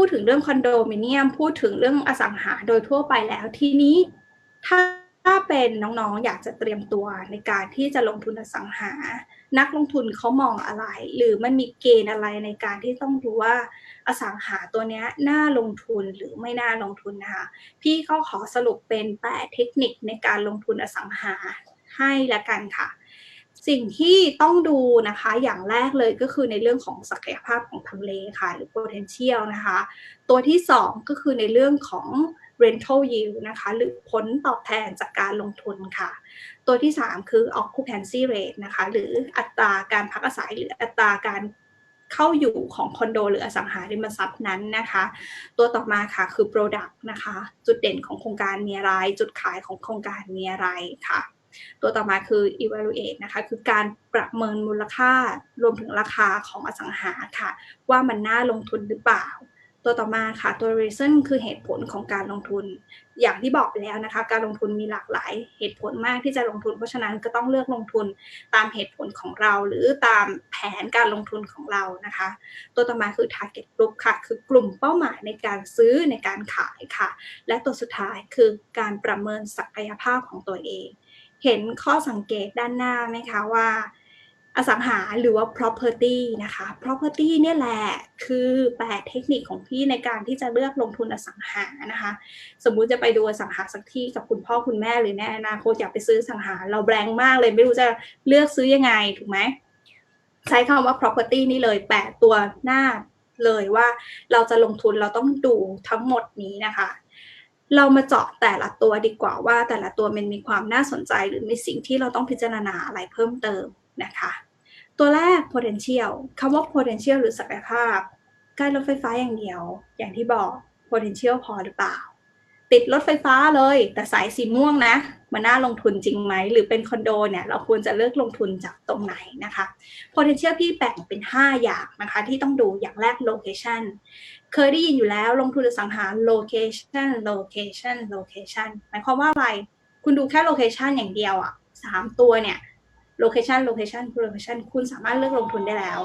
พูดถึงเรื่องคอนโดมิเนียม พูดถึงเรื่องอสังหาโดยทั่วไปแล้วทีนี้ถ้าถ้าเป็นน้องๆ อยากจะเตรียมตัวในการที่จะลงทุนอสังหา นักลงทุนเขามองอะไร หรือมันมีเกณฑ์อะไรในการที่ต้องรู้ว่าอสังหาตัวนี้น่าลงทุนหรือไม่น่าลงทุนนะคะพี่ก็ขอสรุปเป็น 8 เทคนิคในการลงทุนอสังหาให้ละกันค่ะ สิ่งที่ต้องดูนะคะอย่างแรกเลยก็คือในเรื่องของศักยภาพของทำเลค่ะหรือ potential นะคะ ตัวที่ 2 ก็คือในเรื่องของ rental yield นะคะหรือผลตอบแทนจากการลงทุนค่ะ ตัวที่ 3 คือ occupancy rate นะคะหรืออัตราการพักอาศัยหรืออัตราการเข้าอยู่ของคอนโดหรืออสังหาริมทรัพย์นั้นนะคะ ตัวต่อมาค่ะคือ product นะคะ จุดเด่นของโครงการมีอะไร จุดขายของโครงการมีอะไรค่ะ ตัวต่อมาคือ evaluate นะคะ คือการประเมินมูลค่ารวมถึงราคาของอสังหาค่ะ ว่ามันน่าลงทุนหรือเปล่า ตัวต่อมาค่ะ ตัว reason คือเหตุผลของการลงทุน อย่างที่บอกไปแล้วนะคะ การลงทุนมีหลากหลายเหตุผลมากที่จะลงทุน เพราะฉะนั้นก็ต้องเลือกลงทุนตามเหตุผลของเรา หรือตามแผนการลงทุนของเรานะคะ ตัวต่อมาคือ target group ค่ะ คือกลุ่มเป้าหมายในการซื้อในการขายค่ะ และตัวสุดท้ายคือการประเมินศักยภาพของตัวเอง เห็นข้อสังเกตด้านหน้าไหมคะว่าอสังหาหรือว่า property นะคะ property เนี่ยแหละคือแปดเทคนิคของพี่ในการที่จะเลือกลงทุนอสังหานะคะ สมมุติจะไปดูอสังหาสักที่กับคุณพ่อคุณแม่หรือในอนาคตอยากไปซื้ออสังหา เราแบงมากเลยไม่รู้จะเลือกซื้อยังไงถูกไหมใช้คำว่า property นี่เลยแปดตัวหน้าเลยว่าเราจะลงทุนเราต้องดูทั้งหมดนี้นะคะ เรามาเจาะแต่ละตัวดีกว่าว่า แต่ละตัวมันมีความน่าสนใจหรือมีสิ่งที่เราต้องพิจารณาอะไรเพิ่มเติมนะคะ ตัวแรก potential คำว่า potential หรือศักยภาพ ใกล้รถไฟฟ้าอย่างเดียว อย่างที่บอก potential พอหรือเปล่า ติดรถไฟฟ้าเลย แต่สายสีม่วงนะ มันน่าลงทุนจริงไหม หรือเป็นคอนโดเนี่ย เราควรจะเลือกลงทุนจากตรงไหนนะคะ potential พี่แบ่งเป็น 5 อย่างนะคะ ที่ต้องดูอย่างแรก location เคยได้ยินอยู่แล้วลงทุนอสังหา location location location หมายความว่าอะไร คุณดูแค่ location อย่างเดียวอะสามตัวเนี่ย location location location คุณสามารถเลือกลงทุนได้แล้ว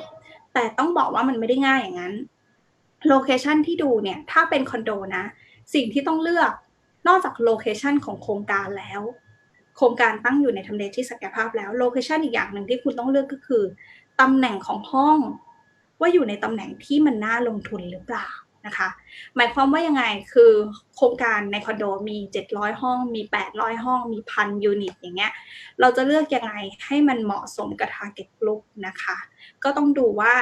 แต่ต้องบอกว่ามันไม่ได้ง่ายอย่างนั้น location ที่ดูเนี่ย ถ้าเป็นคอนโดนะ สิ่งที่ต้องเลือกนอกจาก location ของโครงการแล้ว โครงการตั้งอยู่ในทำเลที่ศักยภาพแล้ว location อีกอย่างหนึ่งที่คุณต้องเลือกก็คือตำแหน่งของห้อง ว่าอยู่ในตำแหน่งที่มันน่าลงทุนหรือเปล่านะคะ หมายความว่ายังไงคือโครงการในคอนโดมี 700 ห้อง มี 800 ห้อง มีพันยูนิตอย่างเงี้ย เราจะเลือกยังไงให้มันเหมาะสมกับ target group นะคะ ก็ต้องดูว่า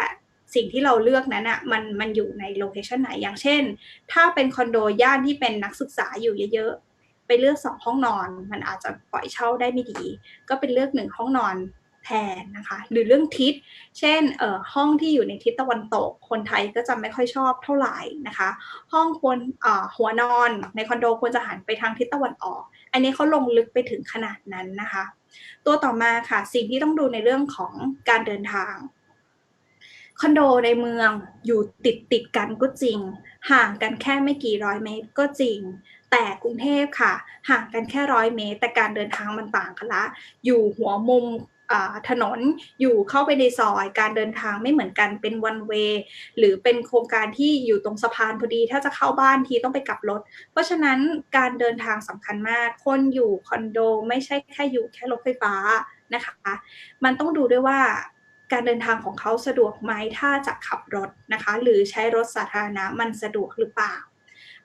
สิ่งที่เราเลือกนั้นอะ่ะมันมันอยู่ในโลเคชันไหน อย่างเช่น ถ้าเป็นคอนโดย่านที่เป็นนักศึกษาอยู่เยอะๆ ไปเลือกสองห้องนอน มันอาจจะปล่อยเช่าได้ไม่ดี ก็เป็นเลือกหนึ่งห้องนอน นนะคะ หรือเรื่องทิศ เช่นเอ่อห้องที่อยู่ในทิศตะวันตก คนไทยก็จะไม่ค่อยชอบเท่าไหร่นะคะ ห้องควรเอ่อหัวนอนในคอนโดควรจะหันไปทางทิศตะวันออก อันนี้เขาลงลึกไปถึงขนาดนั้นนะคะ ตัวต่อมาค่ะสิ่งที่ต้องดูในเรื่องของการเดินทางคอนโดในเมืองอยู่ติดติดกันก็จริง ห่างกันแค่ไม่กี่ร้อยเมตรก็จริง แต่กรุงเทพค่ะ ห่างกันแค่ร้อยเมตร แต่การเดินทางมันต่างกันละ อยู่หัวมุม ถนนอยู่เข้าไปในซอยการเดินทางไม่เหมือนกันเป็นวันเวหรือเป็นโครงการที่อยู่ตรงสะพานพอดีถ้าจะเข้าบ้านทีต้องไปกลับรถ เพราะฉะนั้นการเดินทางสำคัญมาก คนอยู่คอนโดไม่ใช่แค่อยู่แค่รถไฟฟ้านะคะ มันต้องดูด้วยว่าการเดินทางของเขาสะดวกไหมถ้าจะขับรถนะคะ หรือใช้รถสาธารณะมันสะดวกหรือเปล่า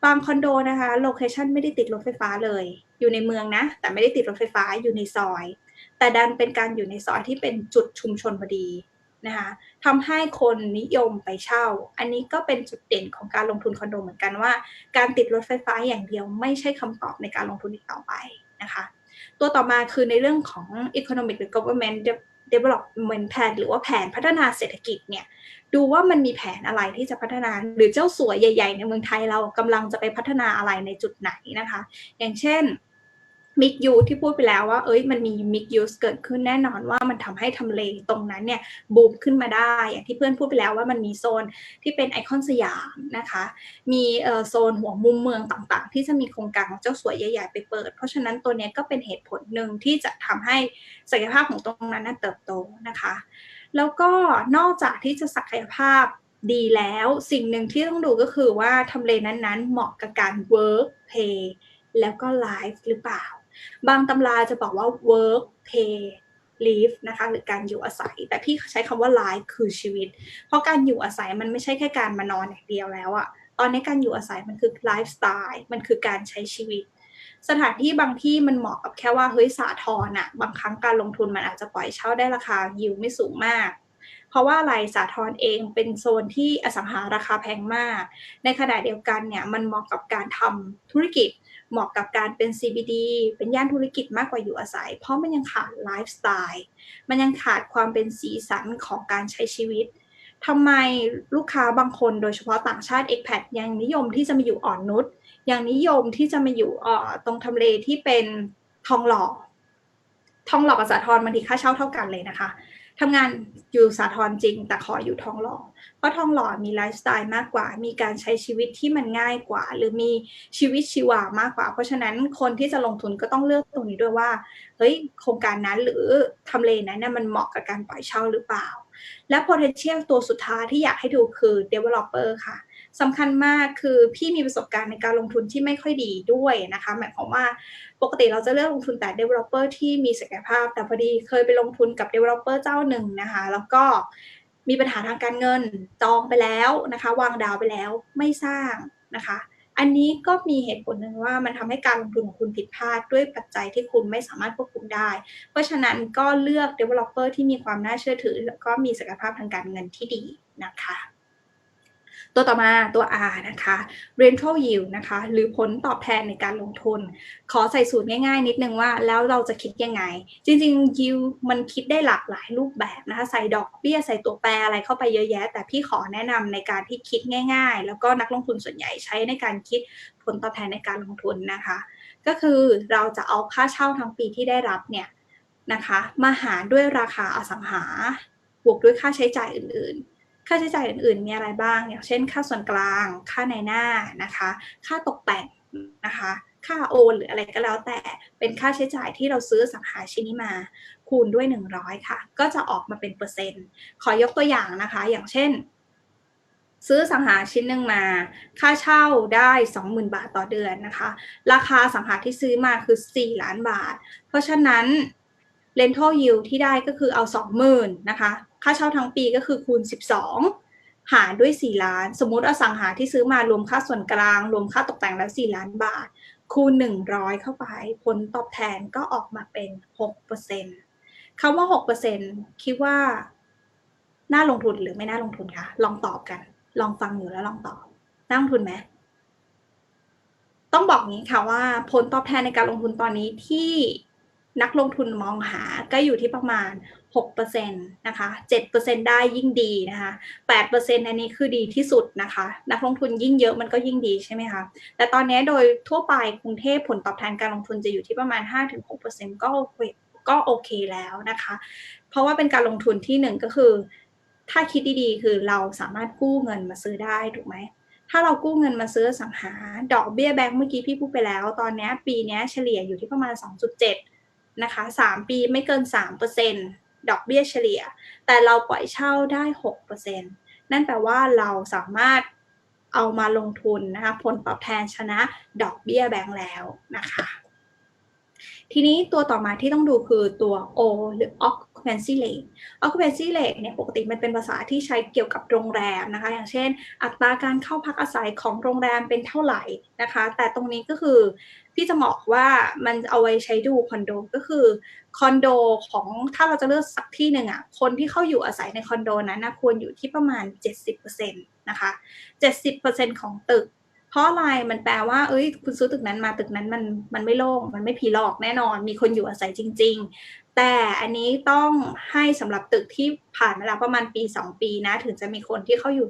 บางคอนโดนะคะโลเคชันไม่ได้ติดรถไฟฟ้าเลย อยู่ในเมืองนะ แต่ไม่ได้ติดรถไฟฟ้าอยู่ในซอย แต่ดันเป็นการอยู่ในซอยที่เป็นจุดชุมชนพอดีนะคะทำให้คนนิยมไปเช่า อันนี้ก็เป็นจุดเด่นของการลงทุนคอนโดเหมือนกันว่า การติดรถไฟฟ้าอย่างเดียวไม่ใช่คำตอบในการลงทุนอีกต่อไปนะคะ ตัวต่อมาคือในเรื่องของ economic หรือ government development plan หรือว่าแผนพัฒนาเศรษฐกิจเนี่ยดูว่ามันมีแผนอะไรที่จะพัฒนาหรือเจ้าสัวใหญ่ ๆ ในเมืองไทยเรากำลังจะไปพัฒนาอะไรในจุดไหนนะคะ อย่างเช่น มิกยูที่พูดไปแล้วว่า เอ้ยมันมีมิกยูสเกิดขึ้นแน่นอนว่ามันทำให้ทำเลตรงนั้นเนี่ยบูมขึ้นมาได้ อย่างที่เพื่อนพูดไปแล้วว่ามันมีโซนที่เป็นไอคอนสยามนะคะ มีเอ่อโซนหัวมุมเมืองต่างๆ ที่จะมีโครงการของเจ้าสวยใหญ่ๆไปเปิด เพราะฉะนั้นตัวนี้ก็เป็นเหตุผลหนึ่งที่จะทำให้ศักยภาพของตรงนั้นเติบโตนะคะ แล้วก็นอกจากที่จะศักยภาพดีแล้วสิ่งหนึ่งที่ต้องดูก็คือว่าทำเลนั้นๆ เหมาะกับการ work pay แล้วก็ life หรือเปล่า บางตำราจะบอกว่า work pay live นะคะหรือการอยู่อาศัย แต่พี่ใช้คำว่า life คือชีวิต เพราะการอยู่อาศัยมันไม่ใช่แค่การมานอนอย่างเดียวแล้วอะตอนนี้การอยู่อาศัยมันคือไลฟ์สไตล์มันคือการใช้ชีวิต สถานที่บางที่มันเหมาะกับแค่ว่าเฮ้ยสาทรอะบางครั้งการลงทุนมันอาจจะปล่อยเช่าได้ราคายิวไม่สูงมาก เพราะว่าอะไรสาทรเองเป็นโซนที่อสังหาราคาแพงมาก ในขณะเดียวกันเนี่ยมันเหมาะกับการทำธุรกิจ เหมาะกับการเป็น CBD เป็นย่านธุรกิจมากกว่าอยู่อาศัย เพราะมันยังขาดไลฟ์สไตล์มันยังขาดความเป็นสีสันของการใช้ชีวิตทำไมลูกค้าบางคนโดยเฉพาะต่างชาติ expat ยังนิยมที่จะมาอยู่อ่อนนุชยังนิยมที่จะมาอยู่ตรงทำเลที่เป็นทองหล่อทองหล่อกับสาทรบางทีค่าเช่าเท่ากันเลยนะคะ ทำงานอยู่สาทรจริง แต่ขออยู่ทองหล่อ เพราะทองหล่อมีไลฟ์สไตล์มากกว่า มีการใช้ชีวิตที่มันง่ายกว่า หรือมีชีวิตชีวามากกว่า เพราะฉะนั้นคนที่จะลงทุนก็ต้องเลือกตรงนี้ด้วยว่า เฮ้ย โครงการนั้นหรือทำเลนั้นมันเหมาะกับการปล่อยเช่าหรือเปล่า และ potential ตัวสุดท้ายที่อยากให้ดูคือ developer ค่ะ สำคัญมากคือพี่มีประสบการณ์ในการลงทุนที่ไม่ค่อยดีด้วยนะคะ หมายความว่าปกติเราจะเลือกลงทุนแต่ developer ที่มีศักยภาพ แต่พอดีเคยไปลงทุนกับ developer เจ้าหนึ่งนะคะ แล้วก็มีปัญหาทางการเงินจองไปแล้วนะคะ วางดาวไปแล้วไม่สร้างนะคะ อันนี้ก็มีเหตุผลหนึ่งว่ามันทำให้การลงทุนของคุณผิดพลาดด้วยปัจจัยที่คุณไม่สามารถควบคุมได้ เพราะฉะนั้นก็เลือก developer ที่มีความน่าเชื่อถือ แล้วก็มีศักยภาพทางการเงินที่ดีนะคะ ตัวต่อมาตัว R นะคะ rental yield นะคะ หรือผลตอบแทนในการลงทุน ขอใส่สูตรง่ายๆ นิดนึงว่าแล้วเราจะคิดยังไง จริงๆ yield มันคิดได้หลากหลายรูปแบบนะคะ ใส่ดอกเบี้ยใส่ตัวแปรอะไรเข้าไปเยอะแยะ แต่พี่ขอแนะนำในการที่คิดง่าย ๆ แล้วก็นักลงทุนส่วนใหญ่ใช้ในการคิดผลตอบแทนในการลงทุนนะคะ ก็คือเราจะเอาค่าเช่าทั้งปีที่ได้รับเนี่ยนะคะมาหารด้วยราคาอสังหา บวกด้วยค่าใช้จ่ายอื่นๆ ค่าใช้จ่ายอื่นๆ มีอะไรบ้าง อย่างเช่น ค่าส่วนกลาง ค่าในหน้านะคะ ค่าตกแต่งนะคะ ค่าโอนหรืออะไรก็แล้วแต่เป็นค่าใช้จ่ายที่เราซื้อสังหาชิ้นนี้มา คูณด้วย 100 ค่ะ ก็จะออกมาเป็นเปอร์เซ็นต์ ขอยกตัวอย่างนะคะ อย่างเช่น ซื้อสังหาชิ้นหนึ่งมา ค่าเช่าได้ 20,000 บาทต่อเดือนนะคะ ราคาสังหาที่ซื้อมาคือ 4 ล้านบาท เพราะฉะนั้น rental yield ที่ได้ก็คือเอา 20,000นะคะ ค่าเช่าทั้งปีก็คือคูณ 12 หารด้วย 4 ล้าน สมมุติอสังหาที่ซื้อมารวมค่าส่วนกลาง รวมค่าตกแต่งแล้ว 4 ล้านบาท คูณ 100 เข้าไป ผลตอบแทนก็ออกมาเป็น 6%คำว่า 6%คิดว่าน่าลงทุนหรือไม่น่าลงทุนคะลองตอบกัน ลองฟังอยู่แล้วลองตอบน่าลงทุนไหมต้องบอกงี้ค่ะว่า ผลตอบแทนในการลงทุนตอนนี้ที่นักลงทุนมองหาก็อยู่ที่ประมาณ 6%นะคะ7%ได้ยิ่งดีนะคะ8%อันนี้คือดีที่สุดนะคะ นักลงทุนยิ่งเยอะมันก็ยิ่งดีใช่ไหมคะ แต่ตอนนี้โดยทั่วไปกรุงเทพผลตอบแทนการลงทุนจะอยู่ที่ประมาณ 5-6%ก็โอเคก็โอเคแล้วนะคะ เพราะว่าเป็นการลงทุนที่หนึ่งก็คือ ถ้าคิดดีๆ คือเราสามารถกู้เงินมาซื้อได้ถูกไหมถ้าเรากู้เงินมาซื้อสังหา ดอกเบี้ยแบงก์เมื่อกี้พี่พูดไปแล้ว ตอนนี้ปีนี้เฉลี่ยอยู่ที่ประมาณ 2.7 นะคะ 3 ปีไม่เกิน 3% ดอกเบี้ยเฉลี่ย แต่เราปล่อยเช่าได้ 6%นั่นแปลว่าเราสามารถเอามาลงทุนนะคะผลตอบแทนชนะดอกเบี้ยแบงก์แล้วนะคะทีนี้ตัวต่อมาที่ต้องดูคือตัว O หรือ occupancy rate occupancy rate เนี่ยปกติมันเป็นภาษาที่ใช้เกี่ยวกับโรงแรมนะคะ อย่างเช่น อัตราการเข้าพักอาศัยของโรงแรมเป็นเท่าไหร่นะคะ แต่ตรงนี้ก็คือพี่จะบอกว่ามันเอาไว้ใช้ดูคอนโดก็คือ คอนโดของถ้าเราจะเลือกสักที่หนึ่งอะคนที่เข้าอยู่อาศัยในคอนโดนั้นนะควรอยู่ที่ประมาณ 70%นะคะ70%ของตึก เพราะอะไรมันแปลว่า เอ้ย คุณซื้อตึกนั้นมาตึกนั้นมันมันไม่โล่งมันไม่ผีหลอกแน่นอน มีคนอยู่อาศัยจริง ๆ แต่อันนี้ต้องให้สำหรับตึกที่ผ่านมาแล้วประมาณปี 2 ปีนะ ถึงจะมีคนที่เข้าอยู่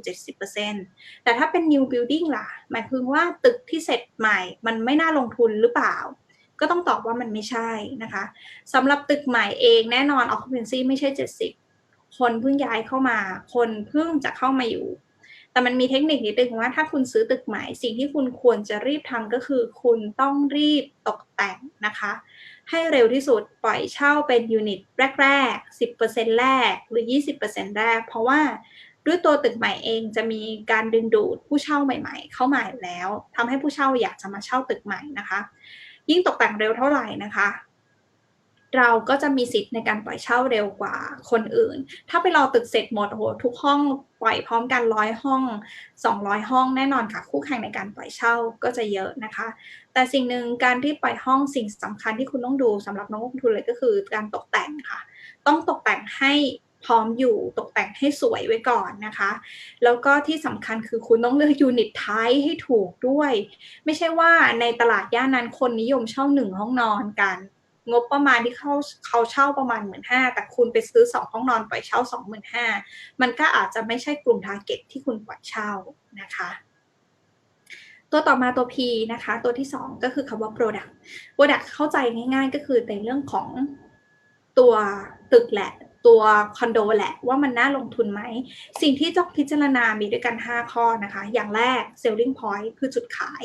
70%แต่ถ้าเป็น new building ล่ะ หมายถึงว่าตึกที่เสร็จใหม่ มันไม่น่าลงทุนหรือเปล่า ก็ต้องตอบว่ามันไม่ใช่นะคะสำหรับตึกใหม่เองแน่นอน occupancy ไม่ใช่ 70 คนเพิ่งย้ายเข้ามา คนเพิ่งจะเข้ามาอยู่ แต่มันมีเทคนิคนิดนึงว่าถ้าคุณซื้อตึกใหม่สิ่งที่คุณควรจะรีบทำก็คือ คุณต้องรีบตกแต่งนะคะ ให้เร็วที่สุดปล่อยเช่าเป็นยูนิตแรกๆ 10%แรกหรือ 20%แรก เพราะว่าด้วยตัวตึกใหม่เองจะมีการดึงดูดผู้เช่าใหม่ ๆ เข้ามาแล้วทำให้ผู้เช่าอยากจะมาเช่าตึกใหม่นะคะ ยิ่งตกแต่งเร็วเท่าไหร่นะคะ เราก็จะมีสิทธิ์ในการปล่อยเช่าเร็วกว่าคนอื่น ถ้าไปรอตึกเสร็จหมดโอ้โหทุกห้องปล่อยพร้อมกันร้อยห้อง 200 ห้องแน่นอนค่ะ คู่แข่งในการปล่อยเช่าก็จะเยอะนะคะ แต่สิ่งหนึ่งการที่ปล่อยห้องสิ่งสำคัญที่คุณต้องดูสำหรับนักลงทุนเลยก็คือการตกแต่งค่ะ ต้องตกแต่งให้ พร้อมอยู่ตกแต่งให้สวยไว้ก่อนนะคะ แล้วก็ที่สำคัญคือคุณต้องเลือกยูนิตไทป์ให้ถูกด้วย ไม่ใช่ว่าในตลาดย่านนั้นคนนิยมเช่าหนึ่งห้องนอนกันงบประมาณที่เขาเขาเช่าประมาณหมื่นห้าแต่คุณไปซื้อสองห้องนอนปล่อยเช่าสองหมื่นห้ามันก็อาจจะไม่ใช่กลุ่มทาร์เก็ตที่คุณปล่อยเช่านะคะ ตัวต่อมาตัว P นะคะ ตัวที่ 2 ก็คือคำว่า product product เข้าใจง่ายๆ ก็คือในเรื่องของตัวตึกแหละ ตัวคอนโดแหละว่ามันน่าลงทุนไหม สิ่งที่ต้องพิจารณามีด้วยกัน 5 ข้อนะคะ อย่างแรก selling point คือจุดขาย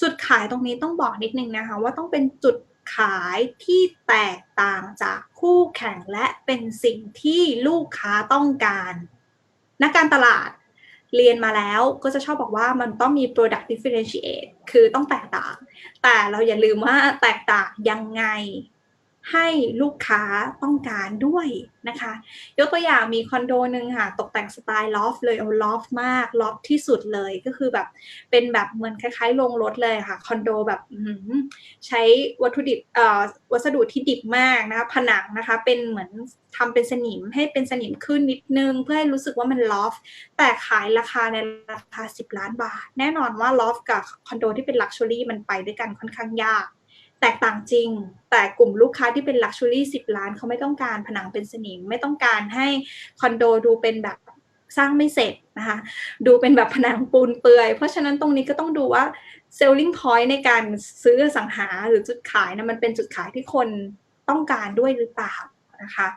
จุดขายตรงนี้ต้องบอกนิดนึงนะคะ ว่าต้องเป็นจุดขายที่แตกต่างจากคู่แข่งและเป็นสิ่งที่ลูกค้าต้องการนักการตลาดเรียนมาแล้วก็จะชอบบอกว่ามันต้องมี product differentiate คือต้องแตกต่าง แต่เราอย่าลืมว่าแตกต่างยังไง ให้ลูกค้าต้องการด้วยนะคะ ยกตัวอย่างมีคอนโดหนึ่งค่ะ ตกแต่งสไตล์ลอฟเลยเอาลอฟมากลอฟที่สุดเลยก็คือแบบเป็นแบบเหมือนคล้ายๆโรงรถเลยค่ะ คอนโดแบบใช้วัตถุดิบวัสดุที่ดิบมากนะคะ ผนังนะคะ เป็นเหมือนทำเป็นสนิมให้เป็นสนิมขึ้นนิดนึง เพื่อให้รู้สึกว่ามันลอฟแต่ขายราคาในราคา 10 ล้านบาท แน่นอนว่าลอฟกับคอนโดที่เป็นลักชัวรี่มันไปด้วยกันค่อนข้างยาก แตกต่างจริง แต่กลุ่มลูกค้าที่เป็นลักชัวรี่สิบล้านเขาไม่ต้องการผนังเป็นสนิม ไม่ต้องการให้คอนโดดูเป็นแบบสร้างไม่เสร็จนะคะดูเป็นแบบผนังปูนเปื่อย เพราะฉะนั้นตรงนี้ก็ต้องดูว่า selling point ในการซื้อสังหาหรือจุดขายนะมันเป็นจุดขายที่คนต้องการด้วยหรือเปล่านะคะ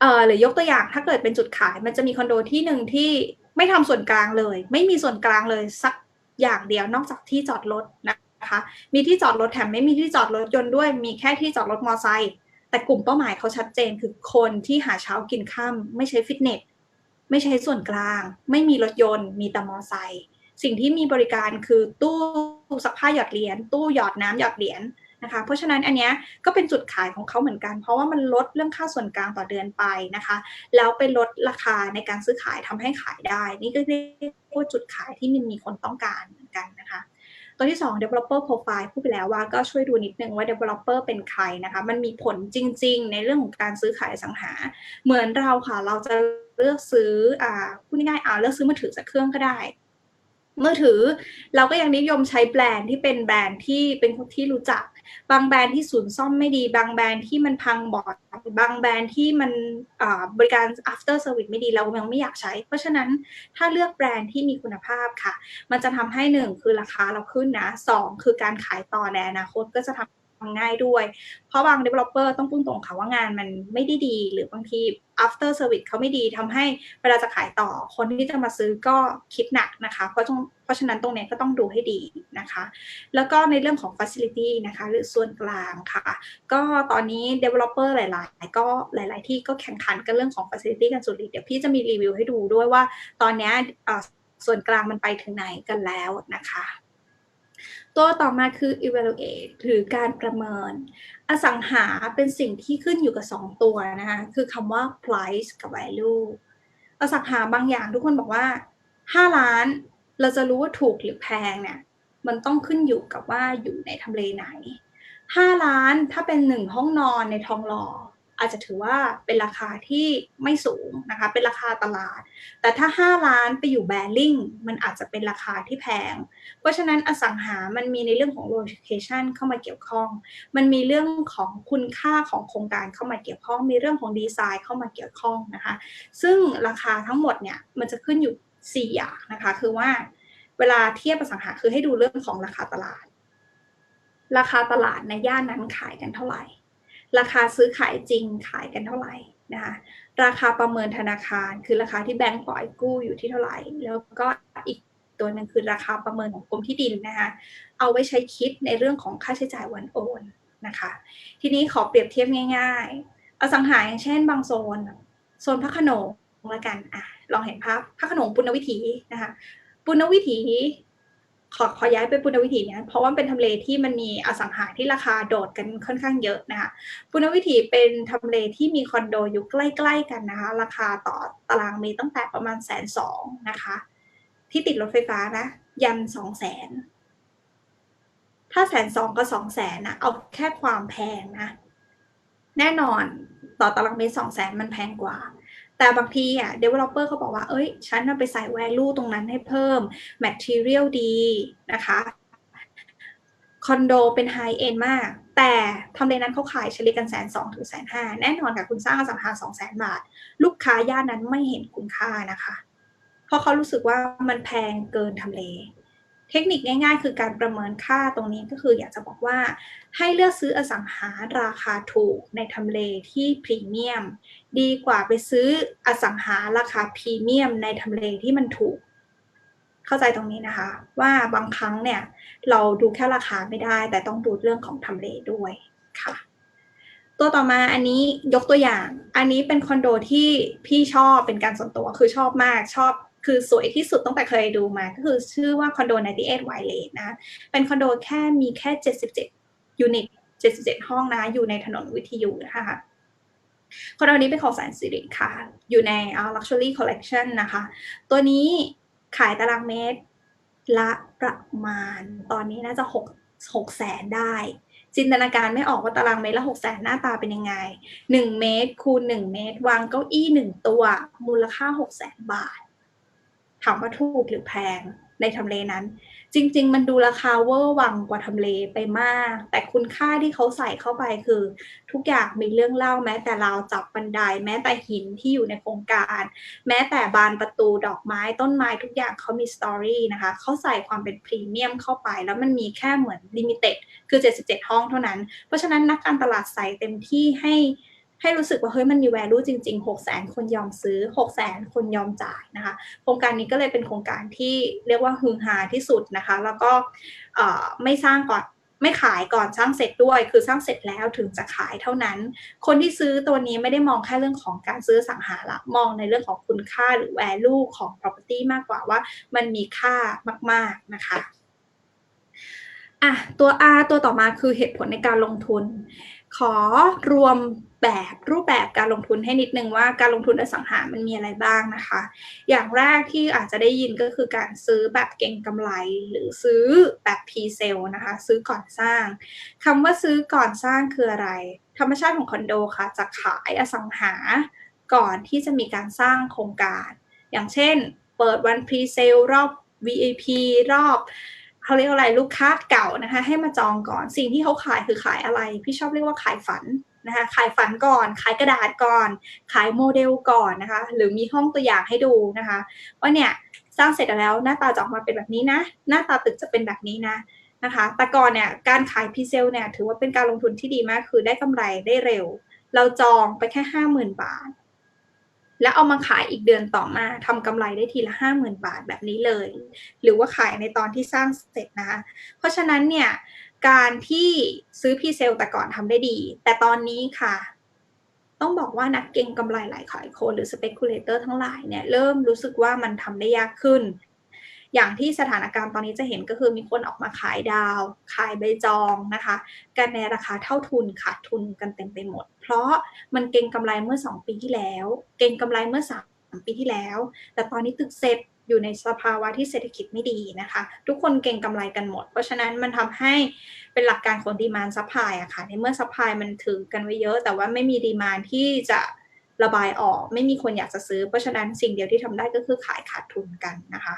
เอ่อหรือยกตัวอย่างถ้าเกิดเป็นจุดขายมันจะมีคอนโดที่หนึ่งที่ไม่ทำส่วนกลางเลย ไม่มีส่วนกลางเลยสักอย่างเดียวนอกจากที่จอดรถนะ คะ มีที่จอดรถแถมไม่มีที่จอดรถยนต์ด้วย มีแค่ที่จอดรถมอเตอร์ไซค์แต่กลุ่มเป้าหมายเขาชัดเจนคือคนที่หาเช้ากินข้ามไม่ใช้ฟิตเนสไม่ใช้ส่วนกลาง ไม่มีรถยนต์ มีแต่มอเตอร์ไซค์สิ่งที่มีบริการคือตู้ซักผ้าหยอดเหรียญตู้หยอดน้ำหยอดเหรียญนะคะ เพราะฉะนั้นอันนี้ก็เป็นจุดขายของเขาเหมือนกัน เพราะว่ามันลดเรื่องค่าส่วนกลางต่อเดือนไปนะคะ แล้วไปลดราคาในการซื้อขายทำให้ขายได้ นี่ก็เรียกว่าจุดขายที่มันมีคนต้องการเหมือนกันนะคะ ตัวที่ 2 developer profile พูดไปแล้วว่าก็ช่วยดูนิดนึงว่า developer เป็นใครนะคะ มันมีผลจริง ๆ ในเรื่องของการซื้อขายสังหา เหมือนเราค่ะ เราจะเลือกซื้ออ่าพูดง่ายๆอ่าเลือกซื้อมือถือสักเครื่องก็ได้มือถือเราก็ยังนิยมใช้แบรนด์ที่เป็นแบรนด์ที่เป็นคนที่รู้จัก บางแบรนด์ที่ศูนย์ซ่อมไม่ดี บางแบรนด์ที่มันพังบอดบางแบรนด์ที่มันบริการ after service ไม่ดีเรายังไม่อยากใช้ เพราะฉะนั้นถ้าเลือกแบรนด์ที่มีคุณภาพค่ะ มันจะทำให้หนึ่งคือราคาเราขึ้นนะสองคือการขายต่อในอนาคตก็จะทำง่ายด้วย เพราะบาง developer ต้องพูดตรงค่ะว่างานมันไม่ได้ดี หรือบางที after service เขาไม่ดีทำให้เวลาจะขายต่อคนที่จะมาซื้อก็คิดหนักนะคะ เพราะเพราะฉะนั้นตรงนี้ก็ต้องดูให้ดีนะคะ แล้วก็ในเรื่องของ facility นะคะ หรือส่วนกลางค่ะ ก็ตอนนี้ developer หลายๆ ก็หลาย ๆ ที่ก็แข่งขันกันเรื่องของ facility กันสุดฤทธิ์เดี๋ยวพี่จะมีรีวิวให้ดูด้วยว่าตอนนี้ส่วนกลางมันไปถึงไหนกันแล้วนะคะ ตัวต่อมาคือ evaluate หรือการประเมิน อสังหาเป็นสิ่งที่ขึ้นอยู่กับ 2 ตัวนะคะ คือคำว่า price กับ value อสังหาบางอย่างทุกคนบอกว่า 5 ล้านเราจะรู้ว่าถูกหรือแพงเนี่ย มันต้องขึ้นอยู่กับว่าอยู่ในทำเลไหน 5 ล้านถ้าเป็น 1 ห้องนอนในทองหล่อ อาจจะถือว่าเป็นราคาที่ไม่สูงนะคะเป็นราคาตลาด แต่ถ้า 5 ล้านไปอยู่แบริ่งมันอาจจะเป็นราคาที่แพง เพราะฉะนั้นอสังหามันมีในเรื่องของโลเคชันเข้ามาเกี่ยวข้อง มันมีเรื่องของคุณค่าของโครงการเข้ามาเกี่ยวข้อง มีเรื่องของดีไซน์เข้ามาเกี่ยวข้องนะคะซึ่งราคาทั้งหมดเนี่ยมันจะขึ้นอยู่ 4 อย่างนะคะคือว่าเวลาเทียบอสังหาคือให้ดูเรื่องของราคาตลาด ราคาตลาดในย่านนั้นขายกันเท่าไหร่ ราคาซื้อขายจริงขายกันเท่าไหร่นะคะราคาประเมินธนาคาร คือราคาที่แบงก์ปล่อยกู้อยู่ที่เท่าไหร่ แล้วก็อีกตัวหนึ่งคือราคาประเมินของกรมที่ดินนะคะเอาไว้ใช้คิดในเรื่องของค่าใช้จ่ายวันโอนนะคะทีนี้ขอเปรียบเทียบง่าย ๆ อสังหาอย่างเช่น บางโซน โซนพระขนงละกันอะลองเห็นภาพพระโขนงปุณณวิถีนะคะปุณณวิถี ขอขอย้ายไปปุณวิถีเนี่ยเพราะว่าเป็นทำเลที่มันมีอสังหาที่ราคาโดดกันค่อนข้างเยอะนะคะปุณณวิถีเป็นทำเลที่มีคอนโดอยู่ใกล้ๆกันนะคะ ราคาต่อตารางเมตรตั้งแต่ประมาณแสนสองนะคะ ที่ติดรถไฟฟ้านะ ยันสองแสนถ้าแสนสองกับสองแสนนะเอาแค่ความแพงนะ แน่นอนต่อตารางเมตรสองแสนมันแพงกว่า แต่บางทีอะ developer เขาบอกว่า เอ้ย ฉันน่ะไปใส่ value ตรงนั้นให้เพิ่ม material ดีนะคะคอนโดเป็น high end มาก แต่ทำเลนั้นเขาขายเฉลี่ยกันแสนสองถึงแสนห้าแน่นอนค่ะคุณสร้างอสังหาสองแสนบาท ลูกค้าย่านนั้นไม่เห็นคุณค่านะคะ เพราะเขารู้สึกว่ามันแพงเกินทำเล เทคนิคง่ายๆ คือการประเมินค่าตรงนี้ก็คืออยากจะบอกว่าให้เลือกซื้ออสังหาราคาถูกในทำเลที่พรีเมียม ดีกว่าไปซื้ออสังหาราคาพรีเมียม ในทำเลที่มันถูก เข้าใจตรงนี้นะคะ ว่าบางครั้งเนี่ย เราดูแค่ราคาไม่ได้ แต่ต้องดูเรื่องของทำเลด้วยค่ะตัวต่อมาอันนี้ยกตัวอย่าง อันนี้เป็นคอนโดที่พี่ชอบเป็นการส่วนตัวคือชอบมากชอบ คือสวยที่สุดตั้งแต่เคยดูมาก็คือชื่อว่าคอนโด98 White Lane นะ เป็นคอนโดแค่มีแค่ 77 ยูนิต 77 ห้องนะ อยู่ในถนนวิทยุนะคะคอนโดนี้เป็นของแสนสิริค่ะ อยู่ใน Luxury Collection นะคะ ตัวนี้ขายตารางเมตรละประมาณ ตอนนี้น่าจะ6 6แสนได้ จินตนาการไม่ออกว่าตารางเมตรละ6แสนหน้าตาเป็นยังไง 1 เมตรคูณ 1 เมตร วางเก้าอี้ 1 ตัว มูลค่า6แสนบาท ถามว่าถูกหรือแพงในทำเลนั้น จริง ๆ มันดูราคาเวอร์วังกว่าทำเลไปมาก แต่คุณค่าที่เขาใส่เข้าไปคือ ทุกอย่างมีเรื่องเล่าแม้แต่ราวจับบันได แม้แต่หินที่อยู่ในโครงการ แม้แต่บานประตูดอกไม้ต้นไม้ทุกอย่างเขามีสตอรี่นะคะเขาใส่ความเป็นพรีเมียมเข้าไป แล้วมันมีแค่เหมือนลิมิเต็ดคือ 77 ห้องเท่านั้น เพราะฉะนั้นนักการตลาดใส่เต็มที่ให้ ให้รู้สึกว่าเฮ้ยมันมี value จริง ๆ 6 0 0 0 0คนยอมซื้อ6 0 0 0 0 คนยอมจ่ายนะคะ โครงการนี้ก็เลยเป็นโครงการที่เรียกว่าฮือฮาที่สุดนะคะ แล้วก็ไม่สร้างก่อนไม่ขายก่อนสร้างเสร็จด้วย คือสร้างเสร็จแล้วถึงจะขายเท่านั้น คนที่ซื้อตัวนี้ไม่ได้มองแค่เรื่องของการซื้อสังหาละมองในเรื่องของคุณค่าหรือ value ของ property มากกว่าว่ามันมีค่ามาก ๆนะคะอะตัว R ตัวต่อมาคือเหตุผลในการลงทุน ขอรวมแบบรูปแบบการลงทุนให้นิดนึงว่าการลงทุนอสังหามันมีอะไรบ้างนะคะ อย่างแรกที่อาจจะได้ยินก็คือการซื้อแบบเก่งกำไร หรือซื้อแบบพีเซลนะคะ ซื้อก่อนสร้างคำว่าซื้อก่อนสร้างคืออะไร ธรรมชาติของคอนโดค่ะ จะขายอสังหาก่อนที่จะมีการสร้างโครงการ อย่างเช่น เปิดวันพรีเซลรอบ VIP รอบ เขาเรียกอะไรลูกค้าเก่านะคะ ให้มาจองก่อนสิ่งที่เขาขายคือขายอะไร พี่ชอบเรียกว่าขายฝันนะคะขายฝันก่อน ขายกระดาษก่อน ขายโมเดลก่อนนะคะ หรือมีห้องตัวอย่างให้ดูนะคะว่าเนี่ยสร้างเสร็จแล้วหน้าตาจะออกมาเป็นแบบนี้นะ หน้าตาตึกจะเป็นแบบนี้นะนะคะแต่ก่อนเนี่ยการขายพีเซลเนี่ยถือว่าเป็นการลงทุนที่ดีมากคือได้กำไรได้เร็ว เราจองไปแค่ห้าหมื่นบาท แล้วเอามาขายอีกเดือนต่อมาทำกำไรได้ทีละห้าหมื่นบาทแบบนี้เลย หรือว่าขายในตอนที่สร้างเสร็จนะคะ เพราะฉะนั้นเนี่ยการที่ซื้อพีเซลแต่ก่อนทำได้ดี แต่ตอนนี้ค่ะ ต้องบอกว่านักเก็งกำไรหลายขายคนหรือสเปกุเลเตอร์ทั้งหลายเนี่ยเริ่มรู้สึกว่ามันทำได้ยากขึ้น อย่างที่สถานการณ์ตอนนี้จะเห็นก็คือมีคนออกมาขายดาว ขายใบจองนะคะ กันในราคาเท่าทุนขาดทุนกันเต็มไปหมด เพราะมันเก็งกำไรเมื่อ 2 ปีที่แล้ว เก็งกำไรเมื่อ 3 ปีที่แล้ว แต่ตอนนี้ตึกเสร็จอยู่ในสภาวะที่เศรษฐกิจไม่ดีนะคะ ทุกคนเก่งกำไรกันหมด เพราะฉะนั้นมันทำให้เป็นหลักการของดีมานซัพพลายอะค่ะในเมื่อซัพพลายมันถือกันไว้เยอะ แต่ว่าไม่มีดีมานที่จะระบายออก ไม่มีคนอยากจะซื้อ เพราะฉะนั้นสิ่งเดียวที่ทำได้ก็คือขายขาดทุนกันนะคะ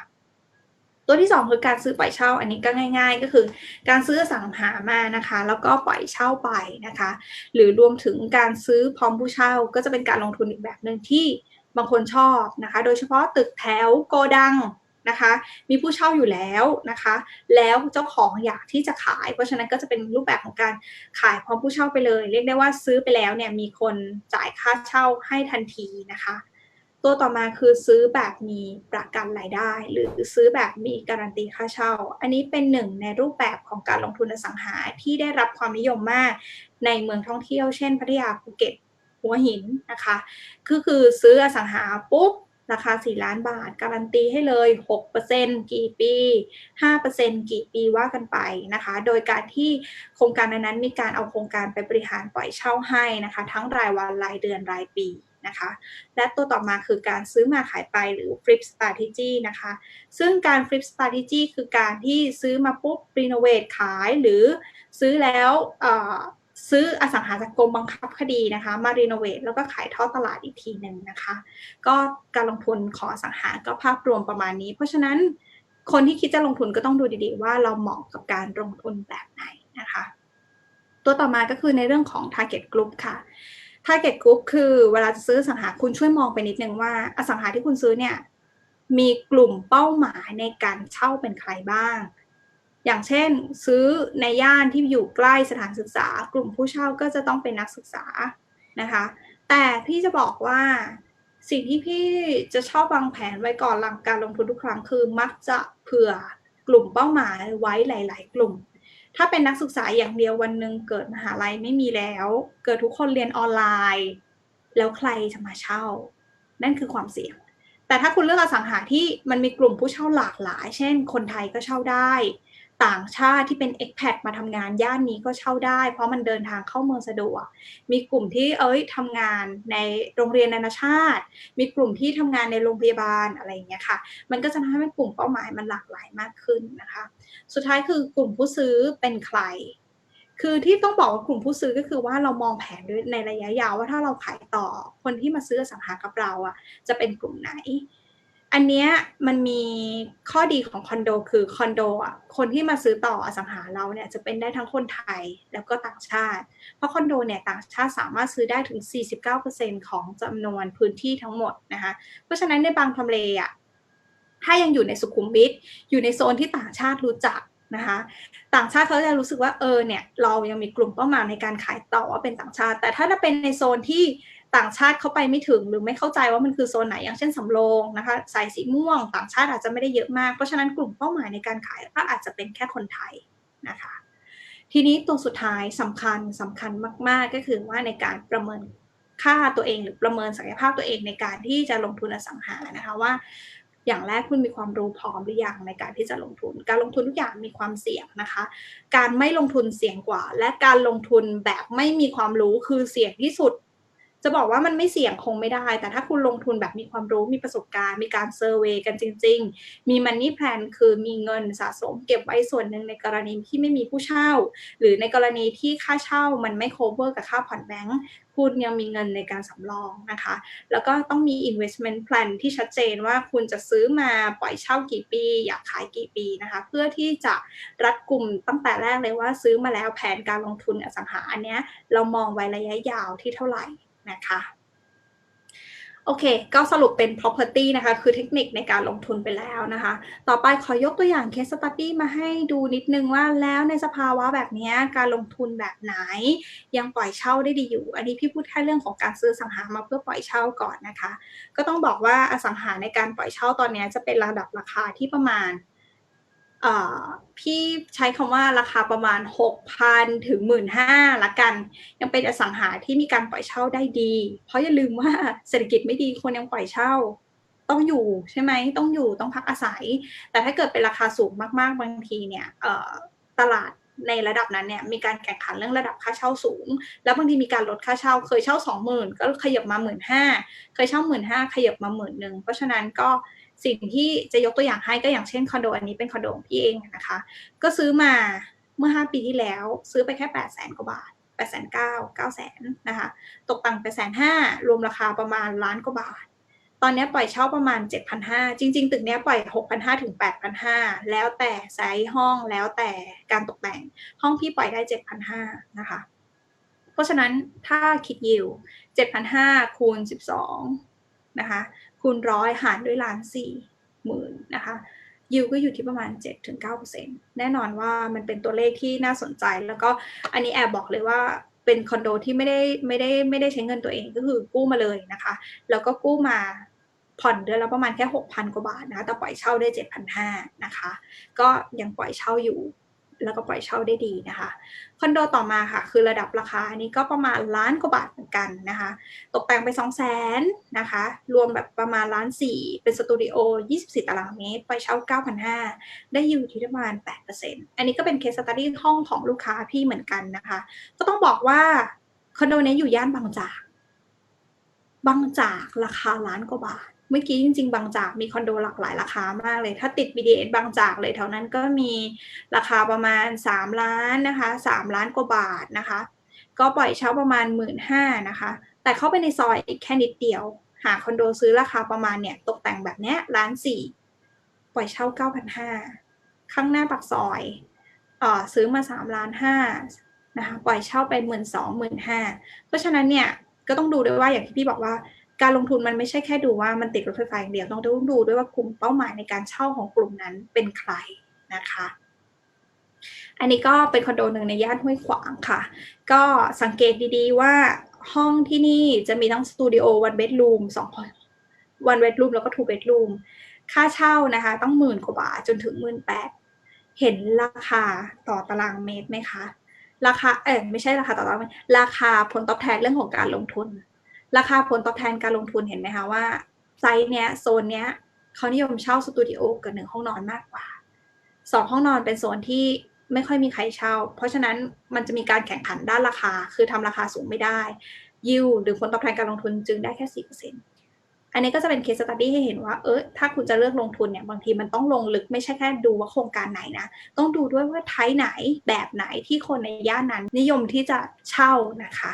ตัวที่ 2 คือการซื้อปล่อยเช่า อันนี้ก็ง่าย ๆ ก็คือการซื้อสังหามานะคะ แล้วก็ปล่อยเช่าไปนะคะ หรือรวมถึงการซื้อพร้อมผู้เช่า ก็จะเป็นการลงทุนอีกแบบหนึ่งที่บางคนชอบนะคะ โดยเฉพาะตึกแถวโกดังนะคะ มีผู้เช่าอยู่แล้วนะคะ แล้วเจ้าของอยากที่จะขาย เพราะฉะนั้นก็จะเป็นรูปแบบของการขายพร้อมผู้เช่าไปเลย เรียกได้ว่าซื้อไปแล้วเนี่ยมีคนจ่ายค่าเช่าให้ทันทีนะคะ ตัวต่อมาคือซื้อแบบมีประกันรายได้ หรือซื้อแบบมีการันตีค่าเช่า อันนี้เป็นหนึ่งในรูปแบบของการลงทุนอสังหาที่ได้รับความนิยมมากในเมืองท่องเที่ยวเช่นพัทยาภูเก็ตหัวหินนะคะก็คือซื้ออสังหาปุ๊บราคา 4 ล้านบาท การันตีให้เลย 6%กี่ปี 5%กี่ปีว่ากันไปนะคะ โดยการที่โครงการนั้นๆมีการเอาโครงการไปบริหารปล่อยเช่าให้นะคะ ทั้งรายวันรายเดือนรายปี นะคะ และตัวต่อมาคือการซื้อมาขายไปหรือ flip strategy นะคะ ซึ่งการ flip strategy คือการที่ซื้อมาปุ๊บ renovate ขายหรือซื้อแล้วซื้ออสังหาจากกรมบังคับคดีนะคะ มารีโนเวทแล้วก็ขายทอดตลาดอีกทีหนึ่งนะคะ ก็การลงทุนของอสังหาก็ภาพรวมประมาณนี้ เพราะฉะนั้นคนที่คิดจะลงทุนก็ต้องดูดีๆ ว่าเราเหมาะกับการลงทุนแบบไหนนะคะ ตัวต่อมาก็คือในเรื่องของ target group ค่ะ target group คือเวลาจะซื้อสังหาคุณช่วยมองไปนิดนึงว่าอสังหาที่คุณซื้อเนี่ย มีกลุ่มเป้าหมายในการเช่าเป็นใครบ้าง อย่างเช่น ซื้อในย่านที่อยู่ใกล้สถานศึกษา กลุ่มผู้เช่าก็จะต้องเป็นนักศึกษานะคะ แต่พี่จะบอกว่าสิ่งที่พี่จะชอบวางแผนไว้ก่อนหลังการลงทุนทุกครั้งคือมักจะเผื่อกลุ่มเป้าหมายไว้หลาย ๆ กลุ่ม ถ้าเป็นนักศึกษาอย่างเดียววันหนึ่งเกิดมหาลัยไม่มีแล้ว เกิดทุกคนเรียนออนไลน์ แล้วใครจะมาเช่า นั่นคือความเสี่ยง แต่ถ้าคุณเลือกอสังหาที่มันมีกลุ่มผู้เช่าหลากหลาย เช่น คนไทยก็เช่าได้ ต่างชาติที่เป็น expat มาทำงานย่านนี้ก็เช่าได้ เพราะมันเดินทางเข้าเมืองสะดวก มีกลุ่มที่เอ้ยทำงานในโรงเรียนนานาชาติ มีกลุ่มที่ทำงานในโรงพยาบาลอะไรอย่างเงี้ยค่ะ มันก็จะทำให้กลุ่มเป้าหมายมันหลากหลายมากขึ้นนะคะ สุดท้ายคือกลุ่มผู้ซื้อเป็นใคร คือที่ต้องบอกว่ากลุ่มผู้ซื้อก็คือว่าเรามองแผนด้วยในระยะยาวว่าถ้าเราขายต่อคนที่มาซื้อสังหากับเราอะจะเป็นกลุ่มไหน อันเนี้ยมันมีข้อดีของคอนโดคือคอนโดอะคนที่มาซื้อต่ออสังหาเราเนี่ยจะเป็นได้ทั้งคนไทยแล้วก็ต่างชาติ เพราะคอนโดเนี่ยต่างชาติสามารถซื้อได้ถึง 49%ของจำนวนพื้นที่ทั้งหมดนะคะเพราะฉะนั้นในบางทำเลอะถ้ายังอยู่ในสุขุมวิทอยู่ในโซนที่ต่างชาติรู้จักนะคะต่างชาติเขาจะรู้สึกว่าเออเนี่ยเรายังมีกลุ่มเป้าหมายในการขายต่อว่าเป็นต่างชาติ แต่ถ้าเป็นในโซนที่ ต่างชาติเข้าไปไม่ถึงหรือไม่เข้าใจว่ามันคือโซนไหนอย่างเช่นสำโรงนะคะสายสีม่วง ต่างชาติอาจจะไม่ได้เยอะมาก เพราะฉะนั้นกลุ่มเป้าหมายในการขายก็อาจจะเป็นแค่คนไทยนะคะทีนี้ตัวสุดท้ายสำคัญสำคัญมาก ๆ ก็คือว่าในการประเมินค่าตัวเองหรือประเมินศักยภาพตัวเองในการที่จะลงทุนอสังหานะคะว่า อย่างแรกคุณมีความรู้พร้อมหรือยังในการที่จะลงทุน การลงทุนทุกอย่างมีความเสี่ยงนะคะ การไม่ลงทุนเสี่ยงกว่า และการลงทุนแบบไม่มีความรู้คือเสี่ยงที่สุด จะบอกว่ามันไม่เสี่ยงคงไม่ได้ แต่ถ้าคุณลงทุนแบบมีความรู้มีประสบการณ์ มีการเซอร์เวยกันจริง ๆ มีมันนี่แพลนคือมีเงินสะสมเก็บไว้ส่วนหนึ่งในกรณีที่ไม่มีผู้เช่า หรือในกรณีที่ค่าเช่ามันไม่ cover กับค่าผ่อนแบงค์คุณยังมีเงินในการสำรองนะคะ แล้วก็ต้องมี investment plan ที่ชัดเจนว่าคุณจะซื้อมาปล่อยเช่ากี่ปี อยากขายกี่ปีนะคะ เพื่อที่จะรัดกลุ่มตั้งแต่แรกเลยว่าซื้อมาแล้วแผนการลงทุนอสังหาอันเนี้ยเรามองไว้ระยะยาวที่เท่าไหร่ นะคะโอเค ก็สรุปเป็น property นะคะ คือเทคนิคในการลงทุนไปแล้วนะคะ ต่อไปขอยกตัวอย่าง case study มาให้ดูนิดนึงว่าแล้วในสภาวะแบบนี้การลงทุนแบบไหน ยังปล่อยเช่าได้ดีอยู่ อันนี้พี่พูดแค่เรื่องของการซื้อสังหามาเพื่อปล่อยเช่าก่อนนะคะ ก็ต้องบอกว่าอสังหาในการปล่อยเช่าตอนนี้จะเป็นระดับราคาที่ประมาณ พี่ใช้คำว่าราคาประมาณ 6,000 ถึง 15,000ละกัน ยังเป็นอสังหาที่มีการปล่อยเช่าได้ดี เพราะอย่าลืมว่าเศรษฐกิจไม่ดีคนยังปล่อยเช่า ต้องอยู่ใช่ไหมต้องอยู่ต้องพักอาศัย แต่ถ้าเกิดเป็นราคาสูงมากๆ บางทีเนี่ยตลาดในระดับนั้นเนี่ยมีการแข่งขันเรื่องระดับค่าเช่าสูง แล้วบางทีมีการลดค่าเช่า เคยเช่า 20,000 ก็ขยับมา 15,000 เคยเช่า 15,000 ขยับมาหมื่นหนึ่งเพราะฉะนั้นก็ สิ่งที่จะยกตัวอย่างให้ก็อย่างเช่นคอนโดอันนี้เป็นคอนโดของพี่เองนะคะ ก็ซื้อมาเมื่อ 5 ปีที่แล้ว ซื้อไปแค่8 0 0แสนกว่าบาท8 9 0 0 0 9แสนนะคะ ตกตังไปแสนห้ารวมราคาประมาณล้านกว่าบาท ตอนนี้ปล่อยเช่าประมาณ 7,500 จริง ๆ ตึกนี้ปล่อย 6,500 ถึง 8,500 แล้วแต่ไซส์ห้องแล้วแต่การตกแต่ง ห้องพี่ปล่อยได้ 7,500 นะคะ เพราะฉะนั้นถ้าคิดยิว7,500คูณ12 นะคะคูณร้อยหารด้วยล้านสี่หมื่นนะคะยิวก็อยู่ที่ประมาณ 7-9%แน่นอนว่ามันเป็นตัวเลขที่น่าสนใจ แล้วก็อันนี้แอบบอกเลยว่าเป็นคอนโดที่ไม่ได้ไม่ได้ไม่ได้ใช้เงินตัวเองก็คือกู้มาเลยนะคะ แล้วก็กู้มาผ่อนเดือนละประมาณแค่ 6,000 กว่าบาทนะคะแต่ปล่อยเช่าได้ 7,500นะคะ ก็ยังปล่อยเช่าอยู่ แล้วก็ปล่อยเช่าได้ดีนะคะคอนโดต่อมาค่ะ คือระดับราคาอันนี้ก็ประมาณล้านกว่าบาทเหมือนกันนะคะ ตกแต่งไป 2 0 0 0 0นนะคะ รวมแบบประมาณล้านสี่เป็นสตูดิโอ 24 ตารางเมตร ปล่อยเช่า 9,500 ได้อยู่ที่ประมาณ 8%อันนี้ก็เป็นเคสสตัดดี้ห้องของลูกค้าพี่เหมือนกันนะคะ ก็ต้องบอกว่าคอนโดนี้อยู่ย่านบางจาก บางจากราคาล้านกว่าบาท เมื่อกี้จริง ๆ บางจากมีคอนโดหลากหลายราคามากเลย ถ้าติด BDS บางจากเลยแถวนั้นก็มีราคาประมาณ 3 ล้านนะคะ3ล้านกว่าบาทนะคะ ก็ปล่อยเช่าประมาณ 1 5ื่นนะคะ แต่เข้าไปในซอยอีกแค่นิดเดียว หาคอนโดซื้อราคาประมาณเนี่ยตกแต่งแบบเนี้ยล้านสี่ปล่อยเช่า 9,500ข้างหน้าปากซอยเออซื้อมา3ล้านห้านะคะปล่อยเช่าไปหมื่นสองหมื่นห้าเพราะฉะนั้นเนี่ยก็ต้องดูด้วยว่าอย่างที่พี่บอกว่า การลงทุนมันไม่ใช่แค่ดูว่ามันติดรถไฟฟ้าอย่างเดียวต้องดูด้วยว่ากลุ่มเป้าหมายในการเช่าของกลุ่มนั้นเป็นใครนะคะ อันนี้ก็เป็นคอนโดหนึ่งในย่านห้วยขวางค่ะ ก็สังเกตดีๆว่าห้องที่นี่จะมีทั้งสตูดิโอวันเบดรูมสองวันเบดรูมแล้วก็ทูเบดรูมค่าเช่านะคะ ต้องหมื่นกว่าบาทจนถึงหมื่นแปดเห็นราคาต่อตารางเมตรไหมคะ ราคาเออไม่ใช่ราคาต่อตารางเมตรราคาผลตอบแทนเรื่องของการลงทุน ราคาผลตอบแทนการลงทุนเห็นไหมคะว่าไซส์เนี้ยโซนเนี้ยเขานิยมเช่าสตูดิโอกับหนึ่งห้องนอนมากกว่าสองห้องนอนเป็นโซนที่ไม่ค่อยมีใครเช่า เพราะฉะนั้นมันจะมีการแข่งขันด้านราคา คือทำราคาสูงไม่ได้ ยิวหรือผลตอบแทนการลงทุนจึงได้แค่สี่เปอร์เซ็นต์อันนี้ก็จะเป็นเคสสตัดดี้ให้เห็นว่า เออถ้าคุณจะเลือกลงทุนเนี่ย บางทีมันต้องลงลึกไม่ใช่แค่ดูว่าโครงการไหนนะ ต้องดูด้วยว่าไทยไหนแบบไหนที่คนในย่านนั้น นิยมที่จะเช่านะคะ